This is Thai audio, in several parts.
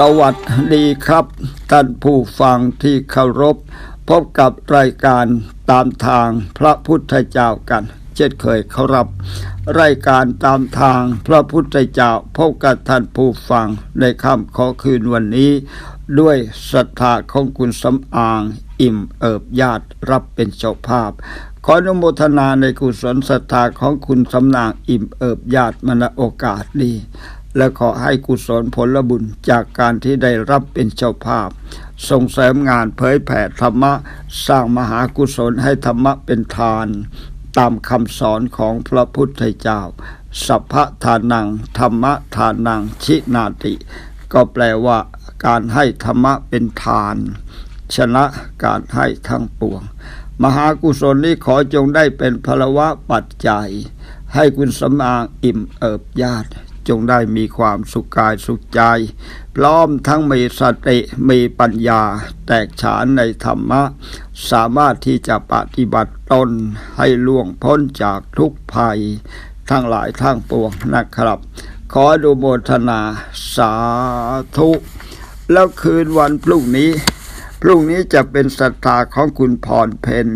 สวัสดีครับ ท่านผู้ฟังที่เคารพ พบกับรายการตามทางพระพุทธเจ้ากัน เช่นเคยคารพรายการตามทางพระพุทธเจ้าพบกับท่านผู้ฟังในค่ำขอคืนวันนี้ ด้วยศรัทธาของคุณสำอาง อิ่มเอิบญาติรับเป็นเจ้าภาพขออนุโมทนาในกุศลศรัทธาของคุณสำนางอิ่มเอิบญาติมณโอกาสดี และขอให้กุศลผลบุญจากการที่ได้รับเป็นเจ้าภาพ ส่งเสริมงานเผยแผ่ธรรมะ สร้างมหากุศลให้ธรรมะเป็นทาน ตามคำสอนของพระพุทธเจ้า สัพพทานัง ธรรมะทานัง ชินาติ ก็แปลว่าการให้ธรรมะเป็นทาน ชนะการให้ทั้งปวง มหากุศลนี้ขอจงได้เป็นพลวะปัจจัย ให้คุณสำอางอิ่มเอิบญาติ จงได้มีความสุขกายสุขใจ พร้อมทั้งมีสติมีปัญญา แตกฉานในธรรมะ สามารถที่จะปฏิบัติตนให้ล่วงพ้นจากทุกภัย ทั้งหลายทั้งปวงนะครับ ขออนุโมทนาสาธุ แล้วคืนวันพรุ่งนี้ พรุ่งนี้จะเป็นศรัทธาของคุณพรเพน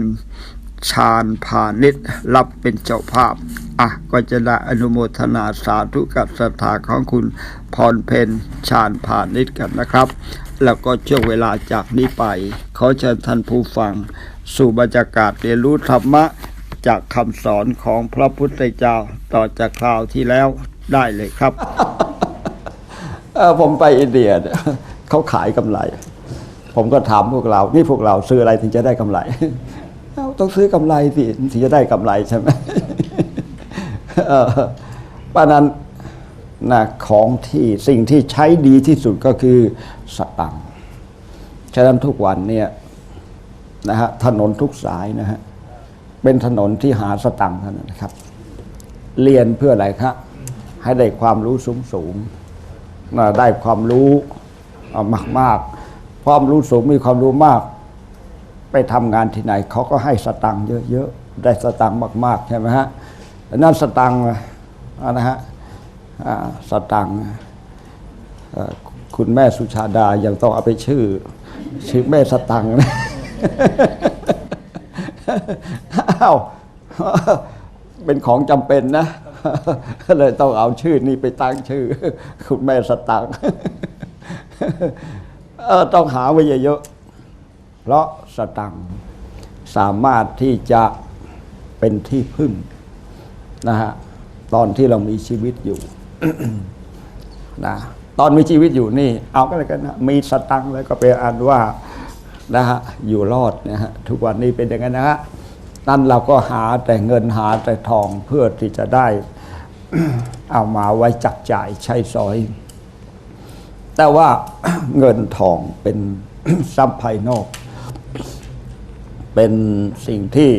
ชาญพาณิชย์รับเป็นเจ้าภาพ อะ ก็จะได้อนุโมทนาสาธุกับศรัทธาของคุณพรเพนชาญพาณิชย์กันนะครับ แล้วก็ช่วงเวลาจากนี้ไป ขอเชิญท่านผู้ฟัง สู่บรรยากาศเรียนรู้ธรรมะ จากคำสอนของพระพุทธเจ้าต่อจากคราวที่แล้วได้เลยครับผมไปอินเดียเขาขายกำไร ผมก็ถามพวกเรา นี่พวกเราซื้ออะไรถึงจะได้กำไร ต้องซื้อกำไรสิถึงจะได้กำไรใช่ไหมเออเพรานั้นนะของที่สิ่งที่ใช้ดีที่สุดก็คือสตังค์ฉะนั้นทุกวันเนี่ยนะฮะถนนทุกสายนะฮะเป็นถนนที่หาสตังค์เท่านั้นนะครับ เรียนเพื่ออะไรครับให้ได้ความรู้สูงสูงๆนะได้ความรู้มากมากความรู้สูงมีความรู้มาก ไปทำงานที่ไหนเขาก็ให้สตังค์เยอะๆ ได้สตังค์มากๆใช่ไหมฮะนั่นสตังค์นะฮะสตังค์คุณแม่สุชาดายังต้องเอาไปชื่อ ชื่อแม่สตังค์นะอ้าวเป็นของจำเป็นนะเลยต้องเอาชื่อนี้ไปตั้งชื่อ คุณแม่สตังค์ต้องหาไว้เยอะๆเพราะ ตัง สามารถที่จะเป็นที่พึ่งนะฮะตอนที่เรามีชีวิตอยู่นะตอนมีชีวิตอยู่นี่ เอาก็เลยกันนะมีสตังแล้วก็เป็นอันว่านะฮะอยู่รอดนะฮะทุกวันนี้เป็นอย่างนั้นนะฮะนั่นเราก็หาแต่เงินหาแต่ทองเพื่อที่จะได้เอามาไว้จับจ่ายใช้สอย แต่ว่าเงินทองเป็นทรัพย์ภายนอก เป็นสิ่งที่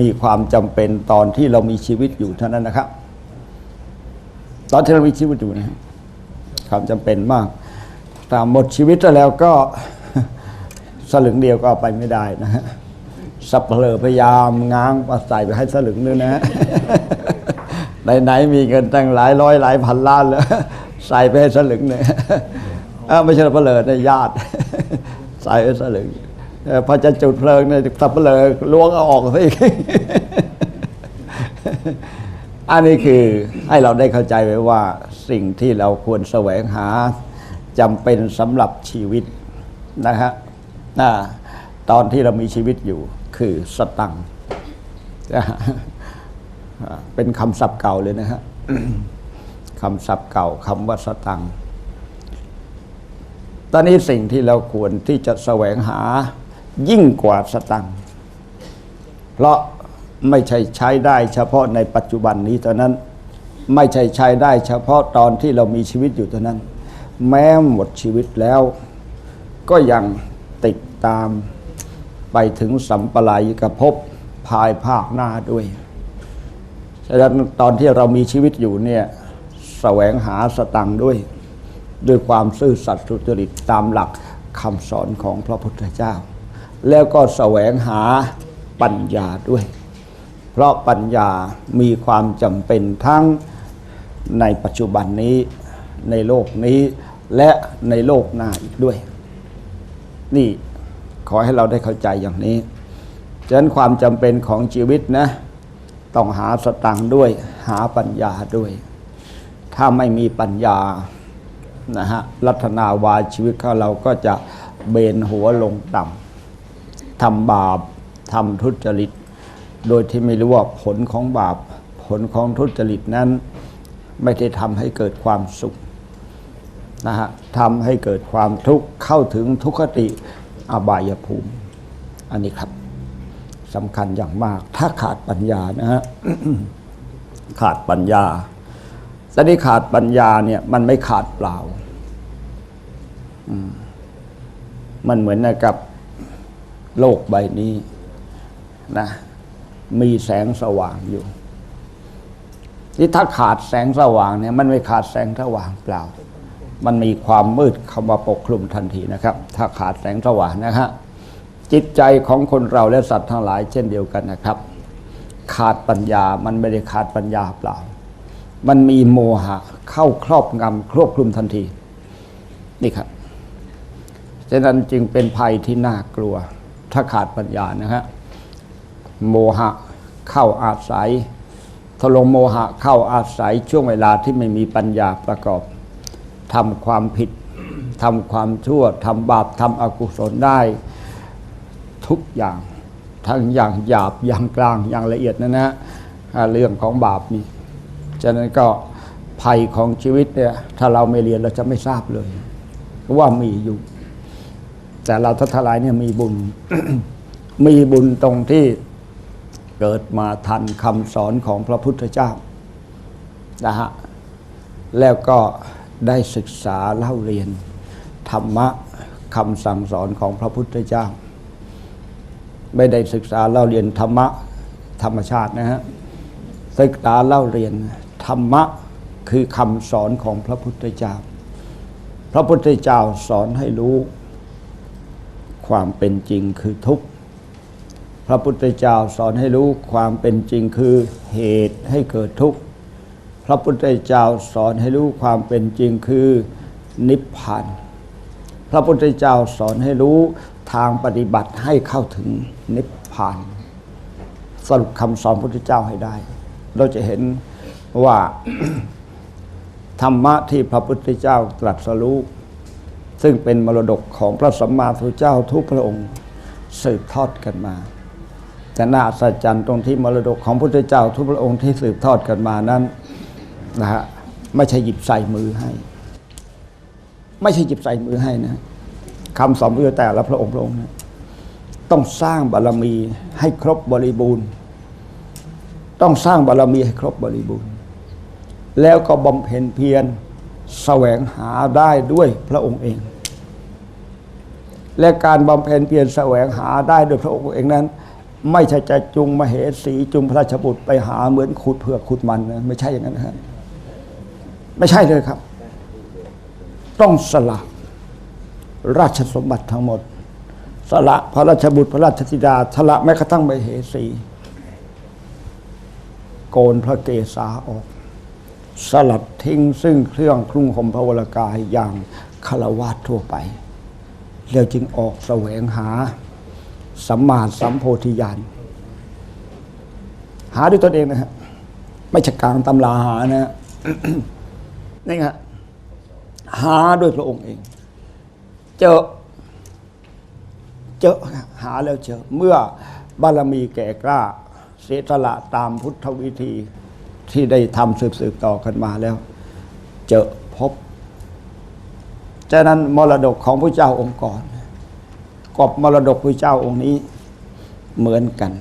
มีความจำเป็นตอนที่เรามีชีวิตอยู่เท่านั้นนะครับ ตอนที่เรามีชีวิตอยู่นะครับความจำเป็นมากแต่หมดชีวิตแล้วก็สลึงเดียวก็ไปไม่ได้นะฮะสับเปลือพยายามง้างมาใส่ไปให้สลึงนึงนะฮะไหนๆมีเงินตั้งหลายร้อยหลายพันล้านแล้วใส่ไปให้สลึงเนี่ยไม่ใช่สับเปลือในญาติ ใส่ให้สลึง พอจะจุดเพลิงเนี่ยสับเปลือล้วงเอาออกซะอีก อันนี้คือให้เราได้เข้าใจไว้ว่าสิ่งที่เราควรแสวงหาจำเป็นสำหรับชีวิตนะฮะอ่าตอนที่เรามีชีวิตอยู่คือสตังเป็นคำศัพท์เก่าเลยนะฮะคำศัพท์เก่าคำว่าสตังตอนนี้สิ่งที่เราควรที่จะแสวงหา ยิ่งกว่าสตังค์เพราะไม่ใช่ใช้ได้เฉพาะในปัจจุบันนี้เท่านั้นไม่ใช่ใช้ได้เฉพาะตอนที่เรามีชีวิตอยู่เท่านั้น แม้หมดชีวิตแล้ว ก็ยังติดตามไปถึงสัมปรายกภพภายภาคหน้าด้วยฉะนั้นตอนที่เรามีชีวิตอยู่เนี่ยแสวงหาสตังด้วย ด้วยความซื่อสัตย์สุจริตตามหลักคำสอนของพระพุทธเจ้า แล้วก็แสวงหาปัญญาด้วย เพราะปัญญามีความจำเป็นทั้งในปัจจุบันนี้ในโลกนี้และในโลกหน้าอีกด้วย นี่ขอให้เราได้เข้าใจอย่างนี้ฉะนั้นความจำเป็นของชีวิตนะต้องหาสตังค์ด้วย หาปัญญาด้วย ถ้าไม่มีปัญญานะฮะรัตนาวาชีวิตของเราก็จะเบนหัวลงต่ำ ทำบาปทำทุจริต โดยที่ไม่รู้ว่าผลของบาป ผลของทุจริตนั้น ไม่ได้ทำให้เกิดความสุขนะฮะทำให้เกิดความทุกข์เข้าถึงทุกขติอบายภูมิ อันนี้ครับสำคัญอย่างมาก ถ้าขาดปัญญานะฮะขาดปัญญาแต่ที่ขาดปัญญาเนี่ยมันไม่ขาดเปล่าอืมมันเหมือนกับ โลกใบนี้นะมีแสงสว่างอยู่ ที่ถ้าขาดแสงสว่างเนี่ยมันไม่ขาดแสงสว่างเปล่า มันมีความมืดเข้ามาปกคลุมทันทีนะครับ ถ้าขาดแสงสว่างนะฮะจิตใจของคนเราและสัตว์ทั้งหลายเช่นเดียวกันนะครับ ขาดปัญญามันไม่ได้ขาดปัญญาเปล่า มันมีโมหะเข้าครอบงำครอบคลุมทันทีนี่ครับฉะนั้นจึงเป็นภัยที่น่ากลัว ถ้าขาดปัญญานะฮะโมหะเข้าอาศัยทลงโมหะเข้าอาศัยช่วงเวลาที่ไม่มีปัญญาประกอบทำความผิดทำความชั่วทำบาปทำอกุศลได้ ทุกอย่างทั้งอย่างหยาบอย่างกลางอย่างละเอียดนะนะเรื่องของบาปนี่ฉะนั้นก็ภัยของชีวิตเนี่ยถ้าเราไม่เรียนเราจะไม่ทราบเลยว่ามีอยู่ แต่เราทัทลายเนี่ยมีบุญ มีบุญตรงที่เกิดมาทันคำสอนของพระพุทธเจ้านะฮะแล้วก็ได้ศึกษาเล่าเรียน ธรรมะคำสั่งสอนของพระพุทธเจ้า ไม่ได้ศึกษาเล่าเรียนธรรมะธรรมชาตินะฮะศึกษาเล่าเรียนธรรมะคือคำสอนของพระพุทธเจ้า พระพุทธเจ้าสอนให้รู้ ความเป็นจริงคือทุกข์ พระพุทธเจ้าสอนให้รู้ความเป็นจริงคือเหตุให้เกิดทุกข์ พระพุทธเจ้าสอนให้รู้ความเป็นจริงคือนิพพาน พระพุทธเจ้าสอนให้รู้ทางปฏิบัติให้เข้าถึงนิพพาน สรุปคำสอนพระพุทธเจ้าให้ได้ เราจะเห็นว่าธรรมะที่พระพุทธเจ้าตรัสรู้ ซึ่งเป็นมรดกของพระสัมมาสัมพุทธเจ้าทุกพระองค์สืบทอดกันมาแต่น่าอัศจรรย์ตรงที่มรดกของพระพุทธเจ้าทุกพระองค์ที่สืบทอดกันมานั้นนะฮะไม่ใช่หยิบใส่มือให้ ไม่ใช่หยิบใส่มือให้นะคำสอนพระแต่ละพระองค์พระองค์นะต้องสร้างบารมีให้ครบบริบูรณ์ ต้องสร้างบารมีให้ครบบริบูรณ์ แล้วก็บำเพ็ญเพียร แสวงหาได้ด้วยพระองค์เอง และการบำเพ็ญเพียรแสวงหาได้ด้วยพระองค์เองนั้น ไม่ใช่จะจุงมเหสีจุงพระราชบุตรไปหาเหมือนขุดเผือกขุดมันนะไม่ใช่อย่างนั้นนะครับไม่ใช่เลยครับ ต้องสละราชสมบัติทั้งหมด สละพระราชบุตรพระราชธิดาสละแม้กระทั่งมเหสี โกนพระเกศาออก สลัดทิ้งซึ่งเครื่องคลุ้งห่มพระวรากายอย่างคารวาสทั่วไป แล้วจึงออกแสวงหาสัมมาสัมโพธิญาณหาด้วยตนเองนะฮะไม่ใช่กลางตำราหานะฮะนี่ฮะหาด้วยพระองค์เอง เจอ เจอหาแล้วเจอ เมื่อบารมีแก่กล้า เสียสละตามพุทธวิธี ที่ได้ทำสืบๆต่อกันมาแล้ว เจอพบฉะนั้นมรดกของพระเจ้าองค์ก่อนกับมรดกพระเจ้าองค์นี้เหมือนกัน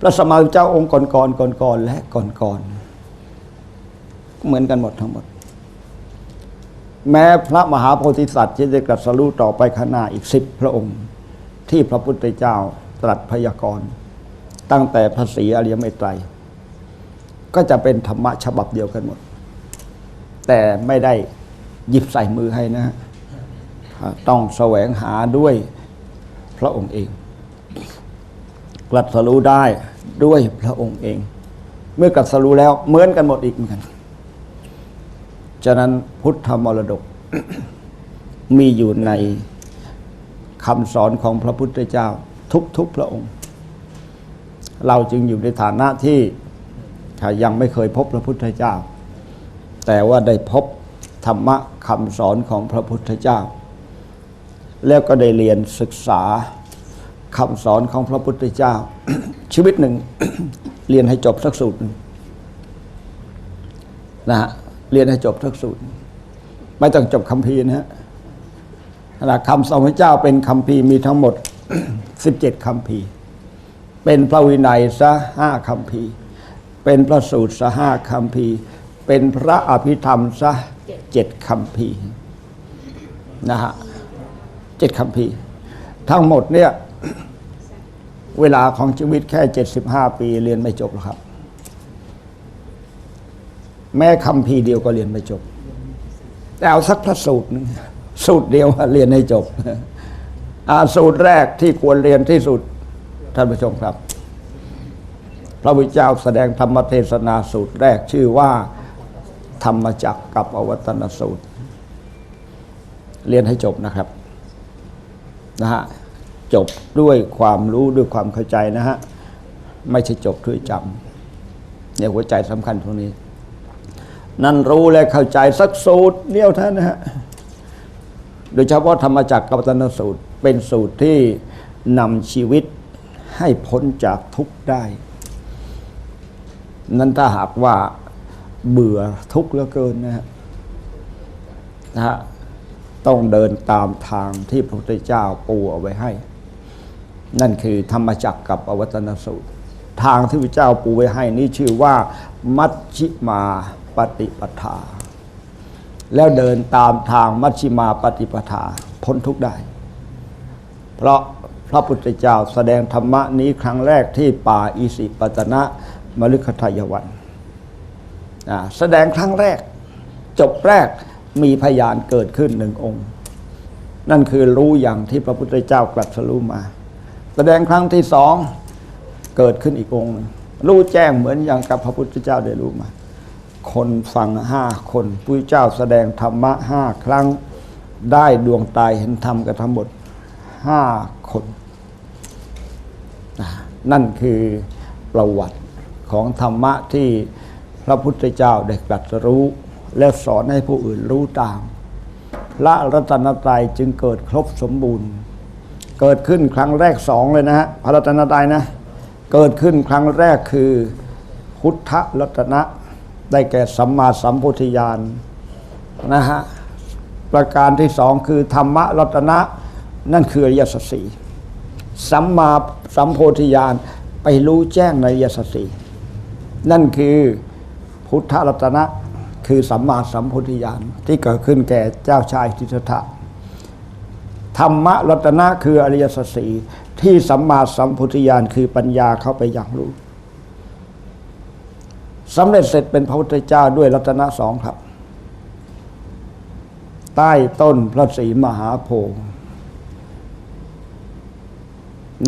พระสมมาเจ้าองค์ก่อนๆก่อนและก่อนๆเหมือนกันหมดทั้งหมด แม้พระมหาโพธิสัตว์ที่จะกรัสรู้ต่อไปข้างหน้าอีกสิบพระองค์ ที่พระพุทธเจ้าตรัสพยากรณ์ ตั้งแต่พระศรีอริยเมตไตร ก็จะเป็นธรรมะฉบับเดียวกันหมด แต่ไม่ได้หยิบใส่มือให้นะฮะต้องแสวงหาด้วยพระองค์เองตรัสรู้ได้ด้วยพระองค์เอง เมื่อกลัดสรู้แล้วเหมือนกันหมดอีกเหมือนกัน ฉะนั้นพุทธมรดกมีอยู่ในคำสอนของพระพุทธเจ้าทุกๆพระองค์ เราจึงอยู่ในฐานะที่ ถ้ายังไม่เคยพบพระพุทธเจ้า แต่ว่าได้พบธรรมะคำสอนของพระพุทธเจ้า แล้วก็ได้เรียนศึกษาคำสอนของพระพุทธเจ้า ชีวิตหนึ่ง เรียนให้จบสักสูตรหนึ่งนะฮะเรียนให้จบสักสูตร ไม่ต้องจบคำพีนะฮะขณะคำสอนพระเจ้าเป็นคำพีมีทั้งหมด17คำพีเป็นพระวินัยซะห้าคำพี เป็นพระสูตรซะห้าคำพีร์เป็นพระอภิธรรมซะเจ็ดคำพีร์นะฮะเจ็ดคำพีร์ทั้งหมดเนี่ย เวลาของชีวิตแค่75ปีเรียนไม่จบหรอกครับ แม้คำพีร์เดียวก็เรียนไม่จบ แต่เอาสักพระสูตรหนึ่งสูตรเดียวเรียนให้จบอาสูตรแรกที่ควรเรียนที่สุดท่านผู้ชมครับ พระพุทธเจ้าแสดงธรรมเทศนาสูตรแรกชื่อว่าธรรมจักกับอวัตนสูตร เรียนให้จบนะครับนะฮะจบด้วยความรู้ด้วยความเข้าใจนะฮะไม่ใช่จบด้วยจำเนี่ยหัวใจสำคัญตรงนี้ นั่นรู้และเข้าใจสักสูตรเดียวเท่านนะฮะโดยเฉพาะธรรมจักรกับวัตนสูตร เป็นสูตรที่นำชีวิตให้พ้นจากทุกข์ได้ นั้นถ้าหากว่าเบื่อทุกข์เหลือเกินนะฮะนะฮะต้องเดินตามทางที่พระพุทธเจ้าปูเอาไว้ให้ นั่นคือธรรมจักรกับอวัตนสูตร ทางที่พระเจ้าปูไว้ให้นี่ชื่อว่า มัชชิมาปฏิปทา แล้วเดินตามทางมัชชิมาปฏิปทาพ้นทุกข์ได้ เพราะพระพุทธเจ้าแสดงธรรมะนี้ครั้งแรกที่ป่าอิสิปตนะ มฤคทายวันแสดงครั้งแรก จบแรกมีพยานเกิดขึ้นหนึ่งองค์ นั่นคือรู้อย่างที่พระพุทธเจ้ากลัดสรู้มา แสดงครั้งที่สองเกิดขึ้นอีกองค์หนึ่งรู้แจ้งเหมือนอย่างกับพระพุทธเจ้าได้รู้มา คนฟังห้าคนพระเจ้าแสดงธรรมะห้าครั้งได้ดวงตายเห็นธรรมกันทั้งหมดห้าคน นั่นคือประวัติ ของธรรมะที่พระพุทธเจ้าได้ตรัสรู้ แล้วสอนให้ผู้อื่นรู้ตาม พระรัตนตรัยจึงเกิดครบสมบูรณ์ เกิดขึ้นครั้งแรกสองเลยนะฮะพระรัตนตรัยนะ เกิดขึ้นครั้งแรกคือพุทธรัตนะได้แก่สัมมาสัมพุทธญาณนะฮะประการที่สองคือธรรมรัตนะนั่นคืออริยสัจสี่สัมมาสัมโพธิญาณไปรู้แจ้งในอริยสัจสี่ นั่นคือพุทธรัตนะคือสัมมาสัมพุทธญาณที่เกิดขึ้นแก่เจ้าชายสิทธัตถะธรรมรัตนะคืออริยสัจสีที่สัมมาสัมพุทธญาณคือปัญญาเข้าไปอย่างรู้สำเร็จเสร็จเป็นพระพุทธเจ้าด้วยรัตนะสองครับ ใต้ต้นพระศรีมหาโพธิ์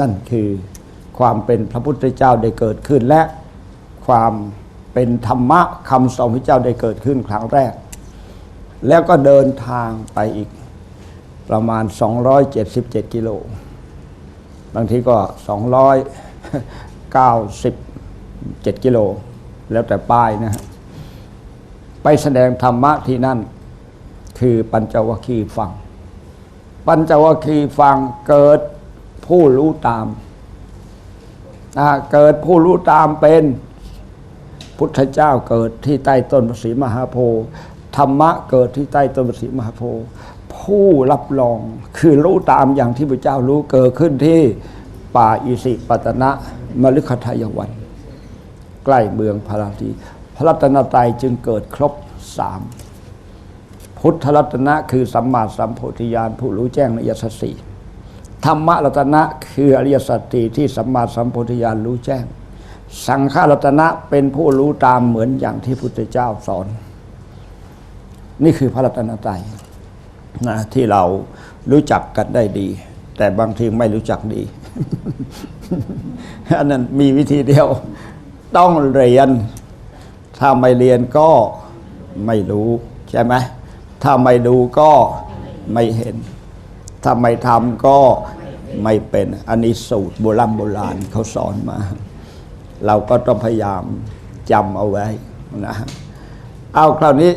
นั่นคือความเป็นพระพุทธเจ้าได้เกิดขึ้นและ ความเป็นธรรมะคำสอนพระเจ้าได้เกิดขึ้นครั้งแรก แล้วก็เดินทางไปอีกประมาณ 277 กิโล บางทีก็ 297 กิโล แล้วแต่ป้ายนะฮะไปแสดงธรรมะที่นั่น คือปัญจวัคคีย์ฟัง ปัญจวัคคีย์ฟังเกิดผู้รู้ตาม เกิดผู้รู้ตามเป็น พุทธเจ้าเกิดที่ใต้ต้นพระศรีมหาโพธิ์ธรรมะเกิดที่ใต้ต้นพระศรีมหาโพธิ์ผู้รับรองคือรู้ตามอย่างที่พระเจ้ารู้เกิดขึ้นที่ป่าอิสิปตนะมฤคทายวัน ใกล้เมืองพาราทีพระรัตนตรัยจึงเกิดครบสามพุทธรัตนะคือสัมมาสัมโพธิญาณผู้รู้แจ้งในอริยสัจสี่ธรรมรัตนะคืออริยสัจสี่ที่สัมมาสัมโพธิญาณรู้แจ้ง สังฆรัตนะเป็นผู้รู้ตามเหมือนอย่างที่พุทธเจ้าสอน นี่คือพระรัตนตรัยนะที่เรารู้จักกันได้ดี แต่บางทีไม่รู้จักดีอันนั้นมีวิธีเดียวต้องเรียน ถ้าไม่เรียนก็ไม่รู้ใช่ไหมถ้าไม่ดูก็ไม่เห็น ถ้าไม่ทำก็ไม่เป็น อันนี้สูตรโบราณโบราณเขาสอนมา เราก็ต้องพยายามจำเอาไว้นะเอาคราวนี้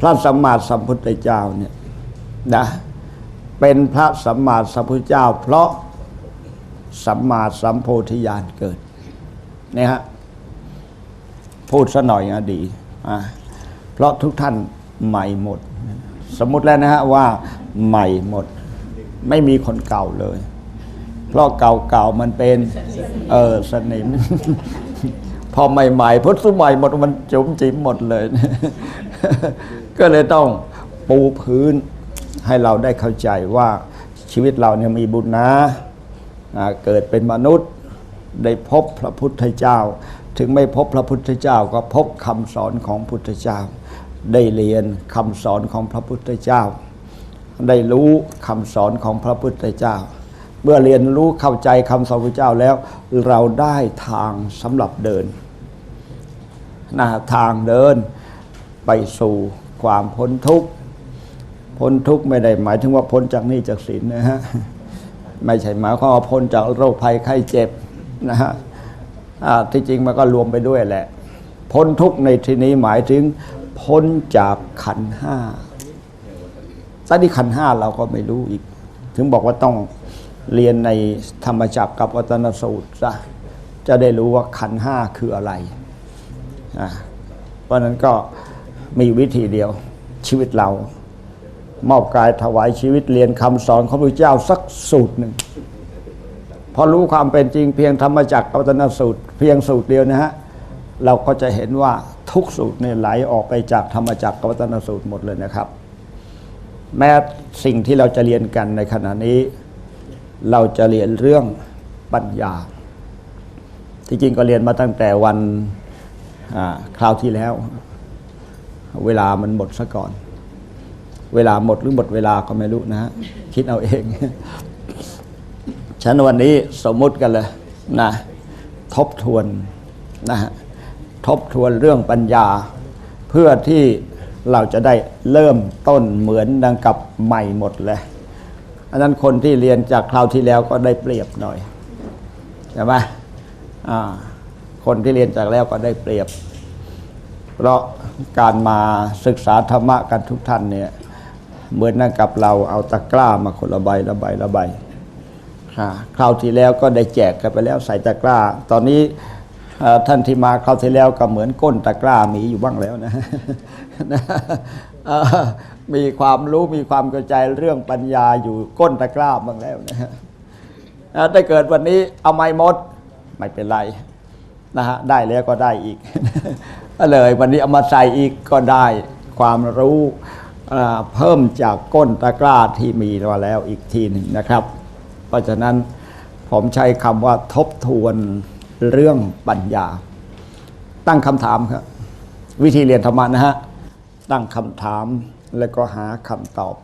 พระสัมมาสัมพุทธเจ้าเนี่ยนะเป็นพระสัมมาสัมพุทธเจ้า เพราะสัมมาสัมโพธิญาณเกิดเนี่ยฮะพูดซะหน่อยนะดีอะเพราะทุกท่านใหม่หมด สมมติแล้วนะฮะว่าใหม่หมด ไม่มีคนเก่าเลย เพราะเก่าๆมันเป็นเออสนิม พอใหม่ๆพุทธสมัยหมดมันจุ๋มจิ๋มหมดเลย ก็เลยต้องปูพื้นให้เราได้เข้าใจว่าชีวิตเราเนี่ยมีบุญนะเกิดเป็นมนุษย์ได้พบพระพุทธเจ้า ถึงไม่พบพระพุทธเจ้าก็พบคำสอนของพุทธเจ้า ได้เรียนคำสอนของพระพุทธเจ้า ได้รู้คำสอนของพระพุทธเจ้า เมื่อเรียนรู้เข้าใจคำสอนพระเจ้าแล้ว เราได้ทางสำหรับเดินนะทางเดินไปสู่ความพ้นทุกข์พ้นทุกข์ไม่ได้หมายถึงว่าพ้นจากหนี้จากสินนะฮะไม่ใช่หมายความว่าพ้นจากโรคภัยไข้เจ็บนะฮะที่จริงมันก็รวมไปด้วยแหละ พ้นทุกข์ในที่นี้หมายถึง พ้นจากขันห้าตอนนี้ขันห้าเราก็ไม่รู้อีก ถึงบอกว่าต้อง เรียนในธรรมจักรกับวัตนสูตรซะจะได้รู้ว่าขันห้าคืออะไร เพราะฉะนั้นก็มีวิธีเดียวชีวิตเรา มอบกายถวายชีวิตเรียนคำสอนของพระเจ้าสักสูตรหนึ่งพอรู้ความเป็นจริงเพียงธรรมจักรกับวัตนสูตร เพียงสูตรเดียวนะฮะเราก็จะเห็นว่าทุกสูตรเนี่ยไหลออกไปจากธรรมจักรกับวัตนสูตรหมดเลยนะครับ แม้สิ่งที่เราจะเรียนกันในขณะนี้ เราจะเรียนเรื่องปัญญา ที่จริงก็เรียนมาตั้งแต่วันคราวที่แล้ว เวลามันหมดซะก่อน เวลาหมดหรือหมดเวลาก็ไม่รู้นะฮะคิดเอาเองฉันวันนี้สมมุติกันเลยนะทบทวนนะฮะทบทวนเรื่องปัญญา เพื่อที่เราจะได้เริ่มต้นเหมือนดังกับใหม่หมดเลย อันนั้นคนที่เรียนจากคราวที่แล้วก็ได้เปรียบหน่อยใช่ไหมคนที่เรียนจากแล้วก็ได้เปรียบ เพราะการมาศึกษาธรรมะกันทุกท่านเนี่ยเหมือนนั่นกับเราเอาตะกร้ามาคนละใบละใบละใบคราวที่แล้วก็ได้แจกกันไปแล้วใส่ตะกร้า ตอนนี้ท่านที่มาคราวที่แล้วก็เหมือนก้นตะกร้ามีอยู่บ้างแล้วนะ มีความรู้มีความเข้าใจเรื่องปัญญาอยู่ก้นตะกร้าบ้างแล้วนะฮะถ้าเกิดวันนี้เอาไม่หมดไม่เป็นไรนะฮะได้แล้วก็ได้อีกก็เลยวันนี้เอามาใส่อีกก็ได้ความรู้เพิ่มจากก้นตะกร้าที่มีมาแล้วอีกทีหนึ่งนะครับ เพราะฉะนั้นผมใช้คำว่าทบทวนเรื่องปัญญา ตั้งคำถามครับ วิธีเรียนธรรมะนะฮะ ตั้งคำถาม แล้วก็หาคำตอบ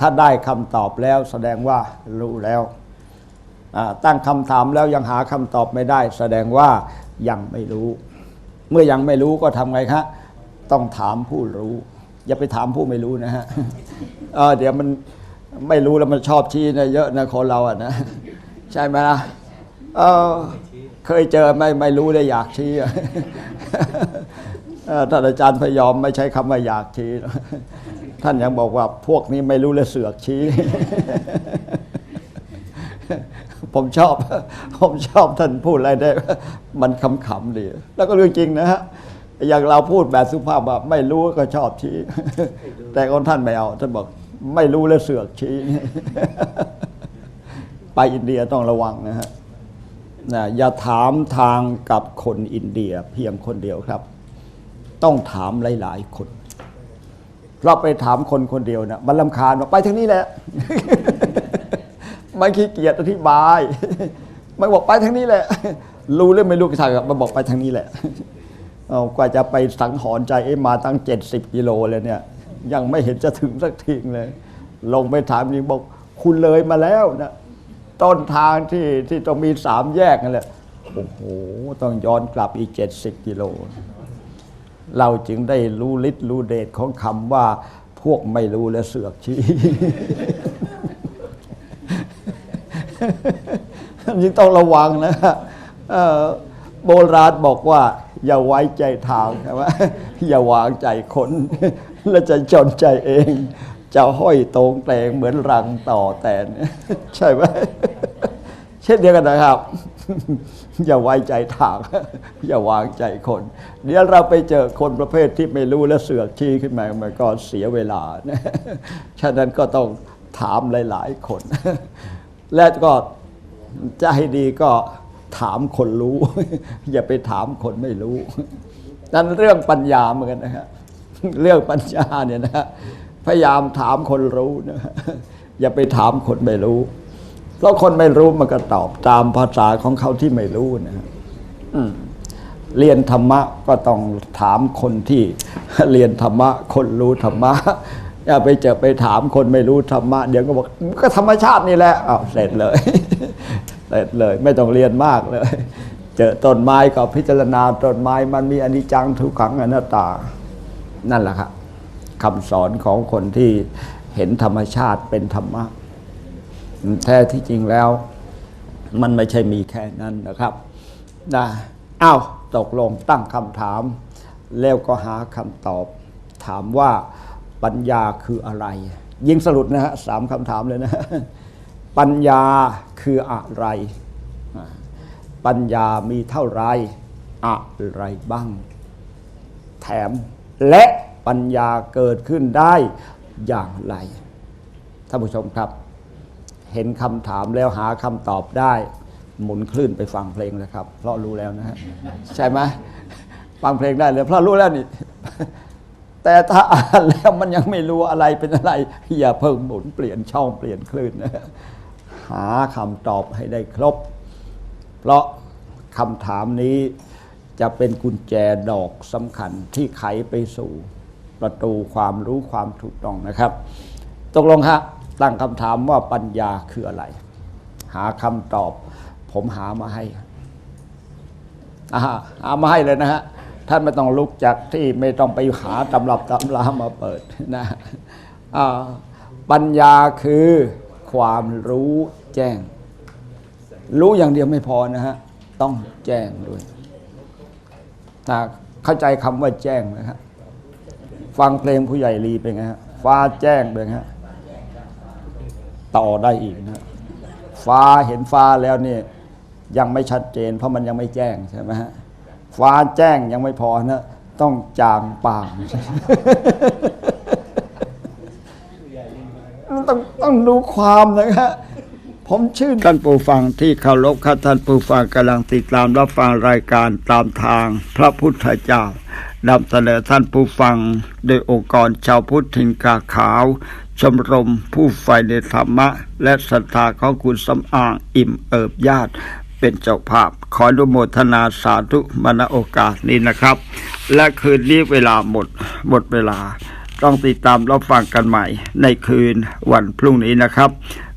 ถ้าได้คำตอบแล้วแสดงว่ารู้แล้วตั้งคำถามแล้วยังหาคำตอบไม่ได้ แสดงว่ายังไม่รู้ เมื่อยังไม่รู้ก็ทำไงครับต้องถามผู้รู้ อย่าไปถามผู้ไม่รู้นะฮะเเดี๋ยวมันไม่รู้แล้วมันชอบชี้นะเยอะนะคนเราอะนะ ใช่ไหมล่ะเเคยเจอไม่ไม่รู้ได้อยากชี้ ท่านอาจารย์พยอมไม่ใช้คำว่าอยากชี้ ท่านยังบอกว่าพวกนี้ไม่รู้เลยเสือกชี้ ผมชอบ ผมชอบท่านพูดอะไรได้ มันขำๆดี แล้วก็เรื่องจริงนะฮะ อย่างเราพูดแบบสุภาพแบบไม่รู้ก็ชอบชี้ แต่คนท่านไม่เอา ท่านบอก ไม่รู้แล้วเสือกชี้ ไปอินเดียต้องระวังนะฮะอย่าถามทางกับคนอินเดียเพียงคนเดียวครับ ต้องถามหลาย ๆ คน เราไปถามคนคนเดียวนะมันลำคาญบอกไปทางนี้แหละ มันขี้เกียจอธิบาย มันบอกไปทางนี้แหละ รู้หรือไม่รู้ก็ช่างมันบอกไปทางนี้แหละเอากว่าจะไปสังหรณ์ใจเอ้มาตั้งเจ็ดสิบกิโลเลยเนี่ย ยังไม่เห็นจะถึงสักทีเลย ลงไปถามนี่บอกคุณเลยมาแล้วนะต้นทางที่ที่ต้องมีสามแยกนั่นแหละโอ้โห ต้องย้อนกลับอีก70กิโล เราจึงได้รู้ฤทธิ์รู้เดชของคำว่าพวกไม่รู้และเสือกชี้นี่ต้องระวังนะโบราณบอกว่า อย่าไว้ใจทางใช่ไหมอย่าวางใจคนแล้วจะจนใจเอง จะห้อยตรงแตงเหมือนรังต่อแตน ใช่ไหมเช่นเดียวกันนะครับอย่าไว้ใจทาง อย่าวางใจคน เดี๋ยวเราไปเจอคนประเภทที่ไม่รู้และเสือกชี้ขึ้นมามันก็เสียเวลานะฉะนั้นก็ต้องถามหลาย ๆ คน และก็จะให้ดีก็ถามคนรู้ อย่าไปถามคนไม่รู้นั่นเรื่องปัญญาเหมือนกันนะฮะเรื่องปัญญาเนี่ยนะฮะพยายามถามคนรู้นะอย่าไปถามคนไม่รู้ เพราะคนไม่รู้มันก็ตอบตามภาษาของเขาที่ไม่รู้นะฮะอืมเรียนธรรมะก็ต้องถามคนที่เรียนธรรมะ คนรู้ธรรมะอย่าไปเจอไปถามคนไม่รู้ธรรมะ เดี๋ยวก็บอกก็ธรรมชาตินี่แหละอ้าวเสร็จเลย เสร็จเลย ไม่ต้องเรียนมากเลย เจอต้นไม้ก็พิจารณาต้นไม้มันมีอนิจจังทุกขังอนัตตา นั่นแหละครับคำสอนของคนที่เห็นธรรมชาติเป็นธรรมะ แท้ที่จริงแล้ว มันไม่ใช่มีแค่นั้นนะครับนะอ้าวตกลงตั้งคำถาม แล้วก็หาคำตอบ ถามว่าปัญญาคืออะไร ยิงสรุปนะฮะสามคำถามเลยนะ ปัญญาคืออะไร ปัญญามีเท่าไรอะไรบ้าง แถมและปัญญาเกิดขึ้นได้อย่างไรท่านผู้ชมครับ เห็นคำถามแล้วหาคำตอบได้ หมุนคลื่นไปฟังเพลงเลยครับ เพราะรู้แล้วนะฮะใช่ไหมฟังเพลงได้เลยเพราะรู้แล้วนี่ แต่ถ้าอ่านแล้วมันยังไม่รู้อะไรเป็นอะไร อย่าเพิ่งหมุนเปลี่ยนช่องเปลี่ยนคลื่นนะหาคำตอบให้ได้ครบ เพราะคำถามนี้จะเป็นกุญแจดอกสำคัญที่ไขไปสู่ประตูความรู้ความถูกต้องนะครับ ตกลงฮะ ตั้งคำถามว่าปัญญาคืออะไร หาคำตอบ ผมหามาให้อ่าหามาให้เลยนะฮะท่านไม่ต้องลุกจากที่ไม่ต้องไปหาตำรับตำรามาเปิดนะปัญญาคือความรู้แจ้ง รู้อย่างเดียวไม่พอนะฮะต้องแจ้งด้วยนะเข้าใจคำว่าแจ้งไหมครับฟังเพลงผู้ใหญ่ลีเป็นไงฮะฟ้าแจ้งเป็นไงฮะ ต่อได้อีกนะฟ้าเห็นฟ้าแล้วเนี่ยยังไม่ชัดเจน เพราะมันยังไม่แจ้งใช่ไหมฮะฟ้าแจ้งยังไม่พอนะต้องจางป่างต้องต้องดูความนะฮะผมชื่นท่านผู้ฟังที่เคารพครับท่านผู้ฟังกำลังติดตามรับฟังรายการตามทางพระพุทธเจ้า นำเสนอท่านผู้ฟัง โดยองค์กรชาวพุทธทินกาขาว ชมรมผู้ใฝ่ในธรรมะ และศรัทธาของคุณสำอางอิ่มเอิบญาติ เป็นเจ้าภาพ ขออนุโมทนาสาธุมาณโอกาสนี้นะครับ และคืนนี้เวลาหมดหมดเวลา ต้องติดตามรับฟังกันใหม่ในคืนวันพรุ่งนี้นะครับ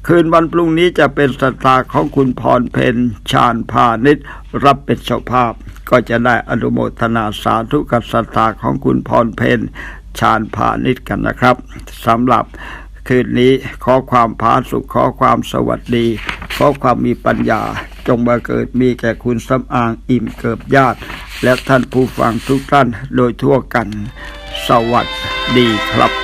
คืนวันพรุ่งนี้จะเป็นศรัทธาของคุณพรเพนชาญพาณิชย์รับเป็นเจ้าภาพ ก็จะได้อนุโมทนาสาธุกับศรัทธาของคุณพรเพนชาญพาณิชย์กันนะครับสำหรับคืนนี้ขอความผาสุขขอความสวัสดี ขอความมีปัญญา จงมาเกิดมีแก่คุณสำอางอิ่มเกิบญาติ และท่านผู้ฟังทุกท่านโดยทั่วกัน สวัสดีครับ